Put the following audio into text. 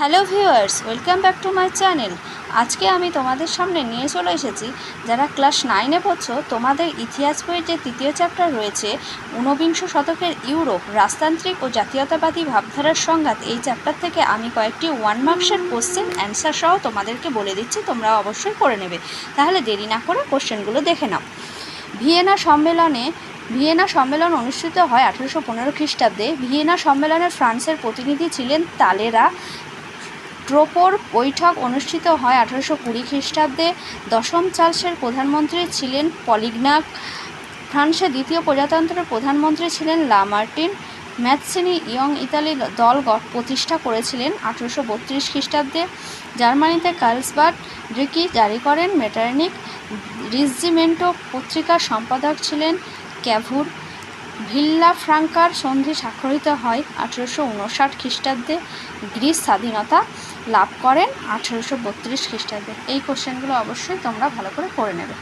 Hello viewers, welcome back to my channel. আজকে আমি তোমাদের সামনে নিয়ে চলে এসেছি, যারা ক্লাস নাইনে পড়ছো, তোমাদের ইতিহাস বইয়ের যে তৃতীয় চ্যাপ্টার রয়েছে, ঊনবিংশ শতকের ইউরোপ, রাজতান্ত্রিক ও জাতীয়তাবাদী ভাবধারার সংঘাত, এই চ্যাপ্টার থেকে আমি কয়েকটি ওয়ান মার্কসের কোশ্চেন অ্যান্সার সহ তোমাদেরকে বলে দিচ্ছি, তোমরা অবশ্যই করে নেবে। তাহলে দেরি না করে কোশ্চেনগুলো দেখে নাও। ভিয়েনা সম্মেলনে, ভিয়েনা সম্মেলন অনুষ্ঠিত হয় আঠেরোশো পনেরো খ্রিস্টাব্দে। ভিয়েনা সম্মেলনে ফ্রান্সের প্রতিনিধি ছিলেন তালেরা। ট্রোপোর বৈঠক অনুষ্ঠিত হয় আঠারোশো কুড়ি খ্রিস্টাব্দে। দশম চার্লসের প্রধানমন্ত্রী ছিলেন পলিগনাক। ফ্রান্সের দ্বিতীয় প্রজাতন্ত্রের প্রধানমন্ত্রী ছিলেন লামার্টিন। ম্যাথসিনি ইয়ং ইতালি দল প্রতিষ্ঠা করেছিলেন আঠারোশো বত্রিশ খ্রিস্টাব্দে। জার্মানিতে কার্লসবার্গ ডিক্রি জারি করেন, মেটার্নিক রিজিমেন্টো পত্রিকার সম্পাদক ছিলেন ক্যাভুর। ভিল্লা ফ্রাঙ্কার সন্ধি স্বাক্ষরিত হয় আঠেরোশো উনষাট খ্রিস্টাব্দে। গ্রিস স্বাধীনতা লাভ করেন আঠেরোশো বত্রিশ খ্রিস্টাব্দে। এই কোশ্চেনগুলো অবশ্যই তোমরা ভালো করে করে নেবে।